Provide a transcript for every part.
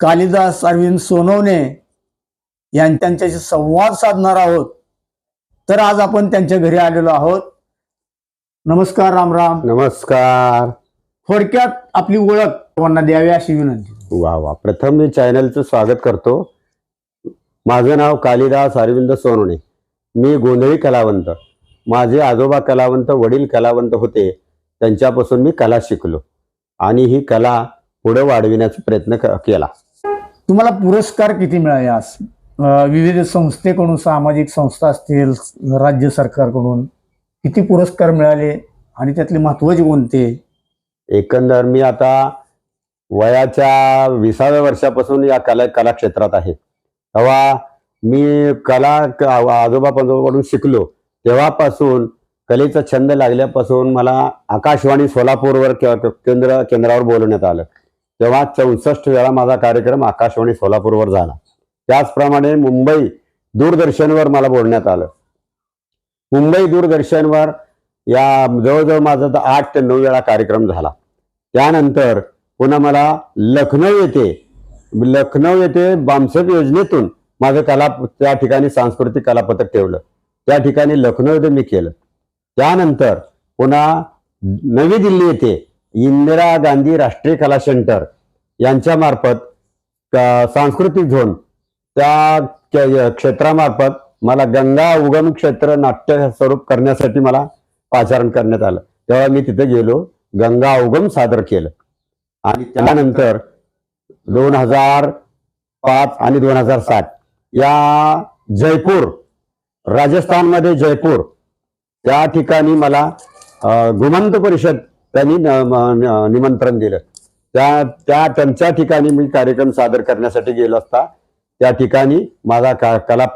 कालिदास अरविंद सोनवणे यां त्यांच्याशी संवाद साधणार आहोत. तर आज आपण त्यांच्या घरी आलेलो आहोत. नमस्कार रामराम नमस्कार. थोडक्यात आपली ओळख सर्वांना द्यावी अशी विनंती. वा वा. प्रथम मी चॅनलचं स्वागत करतो. माझं नाव कालिदास अरविंद सोनवणे. मी गोंधळी कलावंत. माझे आजोबा कलावंत वडील कलावंत होते. त्यांच्यापासून मी कला शिकलो आणि ही कला पुढे वाढविण्याचा प्रयत्न केला. तुम्हाला पुरस्कार किती मिळाले आज? विविध संस्थेकडून सामाजिक संस्था असतील राज्य सरकारकडून किती पुरस्कार मिळाले आणि त्यातले महत्त्वाचे कोणते? एकंदर मी आता वयाच्या विसाव्या वर्षापासून या कला कला क्षेत्रात आहे. तेव्हा मी कला क- आजोबा पंजोबाकडून शिकलो. तेव्हापासून कलेचा छंद लागल्यापासून मला आकाशवाणी सोलापूरवर केंद्र केंद्रावर बोलवण्यात आलं. तेव्हा चौसष्ट वेळा माझा कार्यक्रम आकाशवाणी सोलापूरवर झाला. त्याचप्रमाणे मुंबई दूरदर्शनवर मला बोलण्यात आलं. मुंबई दूरदर्शनवर या जवळजवळ माझा तर आठ ते नऊ वेळा कार्यक्रम झाला. त्यानंतर पुन्हा मला लखनौ येथे लखनौ येथे बामसेप योजनेतून माझं कला त्या ठिकाणी सांस्कृतिक कलापथक ठेवलं. त्या ठिकाणी लखनौ येथे मी केलं. त्यानंतर पुन्हा नवी दिल्ली येथे इंदिरा गांधी राष्ट्रीय कला सेंटर यांच्यामार्फत सांस्कृतिक झोन त्या क्षेत्रामार्फत मला गंगा उगम क्षेत्र नाट्य स्वरूप करण्यासाठी मला पाचारण करण्यात आलं. तेव्हा मी तिथे गेलो गंगा उगम सादर केलं. आणि त्यानंतर दोन हजार पाच आणि दोन हजार सात या जयपूर राजस्थानमध्ये जयपूर त्या ठिकाणी मला अ, गुमंत परिषद त्यांनी न- निमंत्रण दिलं. त्या त्या त्यांच्या ठिकाणी मी कार्यक्रम सादर करण्यासाठी गेलो असता. त्या ठिकाणी माझा का कला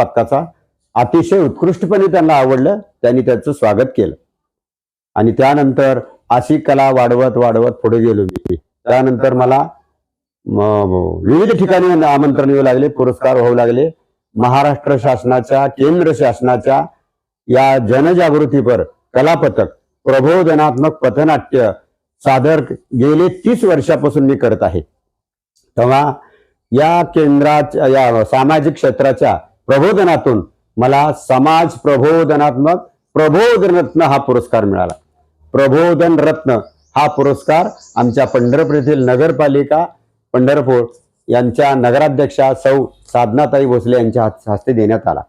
अतिशय उत्कृष्टपणे त्यांना आवडलं. त्यांनी त्याचं स्वागत केलं. आणि त्यानंतर अशी कला वाढवत वाढवत पुढे गेलो मी. त्यानंतर मला विविध ठिकाणी आमंत्रण येऊ लागले पुरस्कार होऊ लागले. महाराष्ट्र शासनाच्या केंद्र शासनाच्या या जनजागृतीपर कलापथक प्रबोधनात्मक पथनाट्य सादर गेले तीस वर्षापासून मी करत आहे. तेव्हा या केंद्राच्या या सामाजिक क्षेत्राच्या प्रबोधनातून मला समाज प्रबोधनात्मक प्रबोधन रत्न हा पुरस्कार मिळाला. प्रबोधन रत्न हा पुरस्कार आमच्या पंढरपूर येथील नगरपालिका पंढरपूर यांच्या नगराध्यक्षा सौ साधनाताई भोसले यांच्या हस्ते देण्यात आला.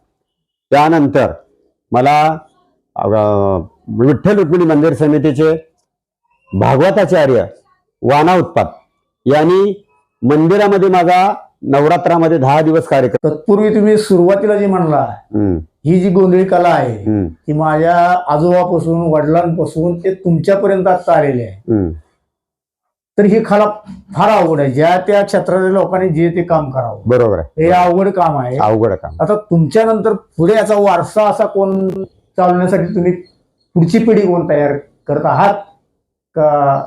त्यानंतर मला विठ्ठल रुक्मिणी मंदिर समितीचे भागवताचार्य वाना उत्पाद यांनी मंदिरामध्ये माझा नवरात्रामध्ये दहा दिवस कार्यक्रम तत्पूर्वी तुम्ही सुरुवातीला जे म्हणला ही जी गोंधळी कला आहे ती माझ्या आजोबापासून वडिलांपासून ते तुमच्यापर्यंत आता आलेले आहे. तर ही कला फार अवघड आहे. ज्या त्या क्षेत्रातल्या लोकांनी जे ते काम करावं. बरोबर आहे. हे अवघड काम आहे. अवघड काम. आता तुमच्यानंतर पुढे याचा वारसा असा कोण चालवण्यासाठी तुम्ही पुढची पिढी कोण तयार करत आहात? का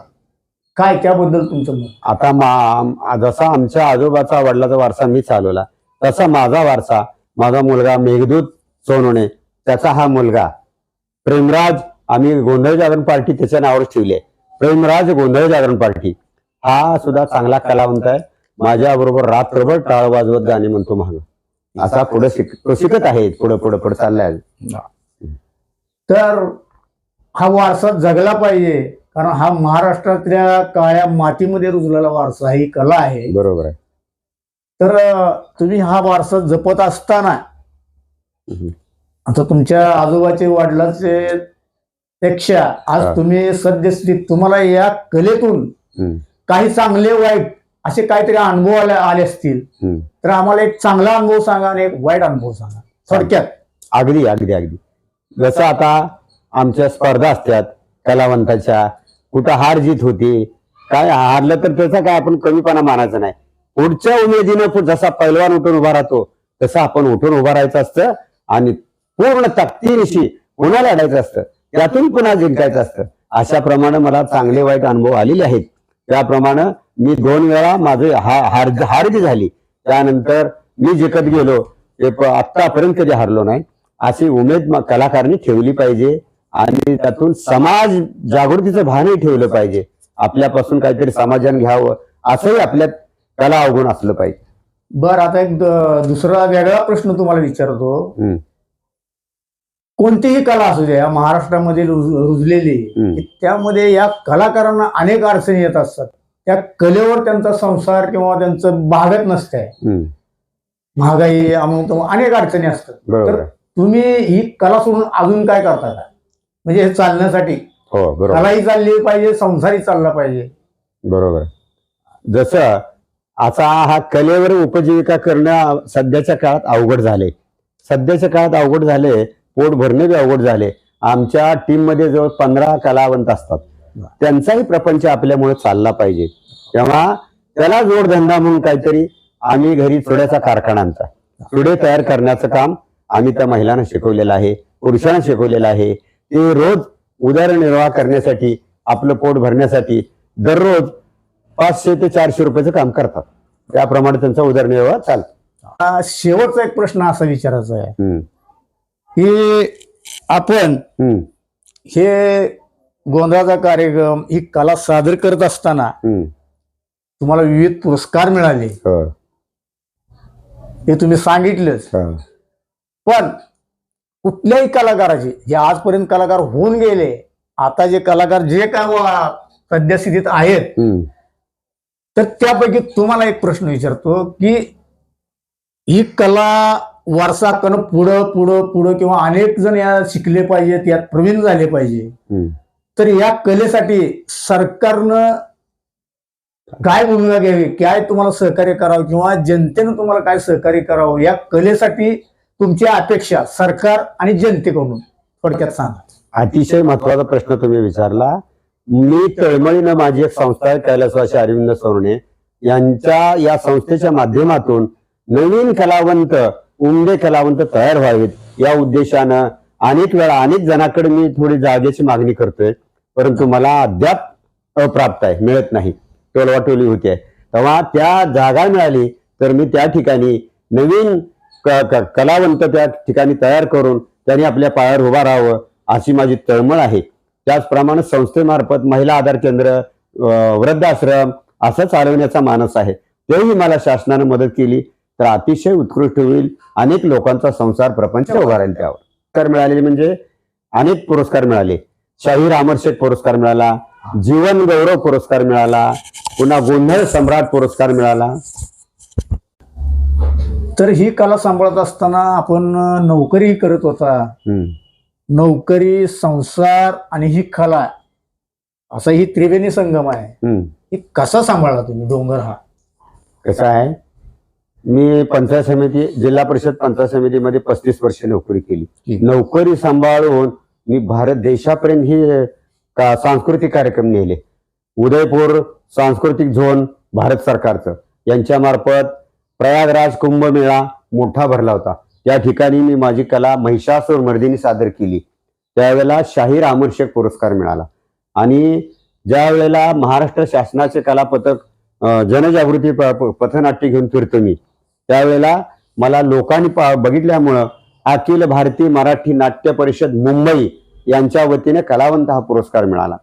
काय त्याबद्दल तुमचं मत? आता मा जसा आमच्या आजोबाचा वडिलाचा वारसा मी चालवला तसा माझा वारसा माझा मुलगा मेघदूत सोनवणे त्याचा हा मुलगा. प्रेमराज आम्ही गोंधळ जागरण पार्टी त्याच्या नावावर ठेवली प्रेमराज गोंधळ जागरण पार्टी. हा सुद्धा चांगला कलावंत आहे. माझ्या बरोबर रात्रभर टाळ वाजवत गाणे म्हणतो महान असा पुढे शिक तो शिकत आहे पुढे पुढे पुढे चाललाय. तर हा वारसा जगला पाहिजे. कारण हा महाराष्ट्रातल्या काळ्या मातीमध्ये रुजलेला वारसा ही कला आहे. बरोबर आहे. तर तुम्ही हा वारसा जपत असताना. आता तुमच्या आजोबाचे वडिलाचे पेक्षा. आज तुम्ही सद्यस्थितीत तुम्हाला या कलेतून काही चांगले वाईट असे काहीतरी अनुभव आले आले असतील. तर आम्हाला एक चांगला अनुभव सांगा आणि एक वाईट अनुभव सांगा. थोडक्यात. अगदी अगदी अगदी. जसं आता आमच्या स्पर्धा असतात कलावंताच्या कुठं हार जीत होती काय हारलं तर त्याचा काय आपण कमीपणा मानायचा नाही. पुढच्या उमेदीनं जसा पैलवान उठून उभा राहतो तसं आपण उठून उभा राहायचं असतं आणि पूर्ण ताकदीनिशी पुन्हा लढायचं असतं. त्यातून पुन्हा जिंकायचं असतं. अशा प्रमाणे मला चांगले वाईट अनुभव आलेले आहेत. त्याप्रमाणे मी दोन वेळा माझे हार हार जी झाली. त्यानंतर मी जिंकत गेलो. ते प- आत्तापर्यंत कधी हारलो नाही. अशी उमेद कलाकारांनी ठेवली पाहिजे. आणि त्यातून समाज जागृतीचं भानही ठेवलं पाहिजे. आपल्यापासून काहीतरी समाजाने घ्यावं असंही आपल्यात कला अवगुण असलं पाहिजे. बर आता एक दुसरा वेगळा प्रश्न तुम्हाला विचारतो. कोणतीही कला असू द्या या महाराष्ट्रामध्ये रुज- रुजलेली त्यामध्ये या कलाकारांना अनेक अडचणी येत असतात. त्या कलेवर त्यांचा संसार किंवा त्यांचं भागत नसतंय. महागाई अमुक अनेक अडचणी असतात. तर. तुम्ही ही कला सोडून अजून काय करता? का म्हणजे हे चालण्यासाठी. हो बरोबर. कलाही चालली पाहिजे संसारही चालला पाहिजे. बरोबर. जसं आता हा कलेवर उपजीविका करणं सध्याच्या काळात अवघड झाले. सध्याच्या काळात अवघड झाले पोट भरणे बी अवघड झाले. आमच्या टीममध्ये जवळ पंधरा कलावंत असतात. त्यांचाही प्रपंच आपल्यामुळे चालला पाहिजे. तेव्हा त्याला जोडधंदा म्हणून काहीतरी आम्ही घरी चुड्याचा कारखानांचा चुडे तयार करण्याचं काम आम्ही त्या महिलांना शिकवलेलं आहे पुरुषांना शिकवलेलं आहे. ते रोज उदरनिर्वाह करण्यासाठी आपलं पोट भरण्यासाठी दररोज पाचशे ते चारशे रुपयाचं काम करतात. त्याप्रमाणे त्यांचा उदरनिर्वाह चालतो. शेवटचा एक प्रश्न असा विचारायचा आहे. की आपण हे गोंधळाचा कार्यक्रम ही कला सादर करत असताना तुम्हाला विविध पुरस्कार मिळाले. हो, हे तुम्ही सांगितलंच. हो, पण कुठल्याही कलाकाराचे जे आजपर्यंत कलाकार होऊन गेले आता जे कलाकार जे काय वा- सध्या स्थितीत आहेत तर त्यापैकी तुम्हाला एक प्रश्न विचारतो की ही कला वारसा हक्कानं पुढं पुढं पुढं किंवा अनेक जण या शिकले पाहिजेत यात प्रवीण झाले पाहिजे. तर या कलेसाठी सरकारनं काय भूमिका घ्यावी? काय तुम्हाला सहकार्य करावं? किंवा जनतेनं तुम्हाला काय सहकार्य करावं? या कलेसाठी तुमची अपेक्षा सरकार आणि जनतेकडून थोडक्यात सांगा. अतिशय महत्त्वाचा प्रश्न तुम्ही विचारला. मी तळमळीनं माझी एक संस्था आहे कैलासवासी अरविंद सोरणे यांच्या या संस्थेच्या माध्यमातून नवीन कलावंत उमदे कलावंत तयार व्हावेत या उद्देशानं अनेक वेळा अनेक जणांकडे मी थोडी जागेची मागणी करतोय परंतु मला अद्याप अप्राप्त आहे मिळत नाही. टोलवाटोली होती आहे तेव्हा त्या जागा मिळाली तर मी त्या ठिकाणी नवीन क- कलावंत त्या ठिकाणी तयार करून त्यांनी आपल्या पायावर उभा राहावं अशी माझी तळमळ आहे. त्याचप्रमाणे संस्थेमार्फत महिला आधार केंद्र वृद्धाश्रम असं चालवण्याचा मानस आहे. तेही मला शासनानं मदत केली तर अतिशय उत्कृष्ट होईल. अनेक लोकांचा संसार प्रपंच उभा राहील त्यावर. पुरस्कार मिळालेले म्हणजे अनेक पुरस्कार मिळाले. शाहीर अमरशेख पुरस्कार मिळाला जीवन गौरव पुरस्कार मिळाला पुन्हा गोंधळ सम्राट पुरस्कार मिळाला तर ही कला सांभाळत असताना आपण नोकरी करत होता. नोकरी संसार आणि ही कला असा ही त्रिवेणी संगम आहे. ही कसा सांभाळला तुम्ही डोंगर हा? कसं आहे? मी पंचायत समिती जिल्हा परिषद पंचायत समितीमध्ये पस्तीस वर्ष नोकरी केली. नोकरी सांभाळून मी भारत देशापर्यंत ही का- सांस्कृतिक कार्यक्रम नेले. उदयपूर सांस्कृतिक झोन भारत सरकारचं. यांच्या मार्फत प्रयागराज कुंभमेळा मोठा भरला होता. त्या ठिकाणी मी माझी कला महिषासूर मर्दिनी सादर केली. त्यावेळेला शाहीर आमर्षक पुरस्कार मिळाला. आणि ज्या वेळेला महाराष्ट्र शासनाचे कला पथक जनजागृती पथनाट्य घेऊन फिरतो मी त्यावेळेला मला लोकांनी बघितल्यामुळं अखिल भारतीय मराठी नाट्य परिषद मुंबई यांच्या वतीने कलावंत हा पुरस्कार मिळाला.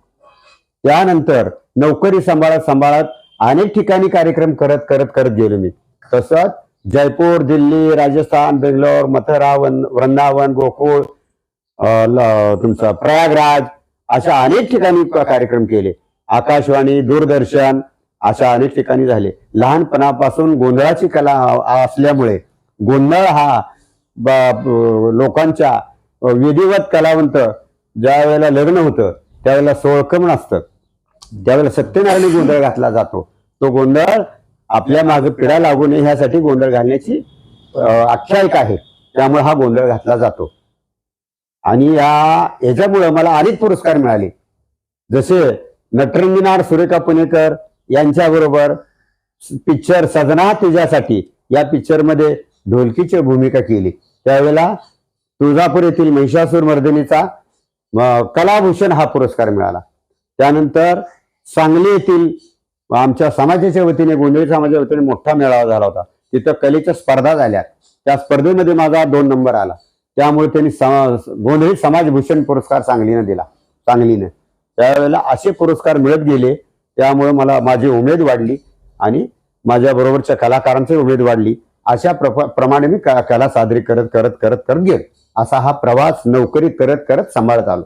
त्यानंतर नोकरी सांभाळत सांभाळत अनेक ठिकाणी कार्यक्रम करत करत करत गेलो मी. तसंच जयपूर दिल्ली राजस्थान बेंगलोर मथुरा वन वृंदावन गोकुळ तुमचं प्रयागराज अशा अनेक ठिकाणी कार्यक्रम केले. आकाशवाणी दूरदर्शन अशा अनेक ठिकाणी झाले. लहानपणापासून गोंधळाची कला असल्यामुळे गोंधळ हा लोकांच्या विधिवत कलावंत ज्या वेळेला लग्न होतं त्यावेळेला सोळकमण असतं. त्यावेळेला सत्यनारायणी गोंधळ घातला जातो तो गोंधळ आपल्या मागे पिढा लागू नये ह्यासाठी गोंधळ घालण्याची आख्यायिका आहे. त्यामुळे हा गोंधळ घातला जातो. आणि या याच्यामुळे मला अनेक पुरस्कार मिळाले. जसे नटरंगीनार सुरेखा पुणेकर यांच्याबरोबर पिक्चर सजना तुझ्यासाठी या पिक्चरमध्ये ढोलकीची भूमिका केली. त्यावेळेला तुळजापूर येथील महिषासूर मर्दिनीचा कलाभूषण हा पुरस्कार मिळाला. त्यानंतर सांगली येथील आमच्या समाजाच्या वतीने गोंधळी समाजाच्या वतीने मोठा मेळावा झाला होता. तिथं कलेच्या स्पर्धा झाल्या. त्या स्पर्धेमध्ये माझा दोन नंबर आला. त्यामुळे त्यांनी गोंधळी समाजभूषण पुरस्कार सांगलीनं दिला. सांगलीनं. त्यावेळेला असे पुरस्कार मिळत गेले त्यामुळे मला माझी उमेद वाढली आणि माझ्या बरोबरच्या कलाकारांची उमेद वाढली. अशा प्रप- प्रमाणे मी कला सादरी करत करत करत करत गेलो. असा हा प्रवास नोकरी करत करत सांभाळत आलो.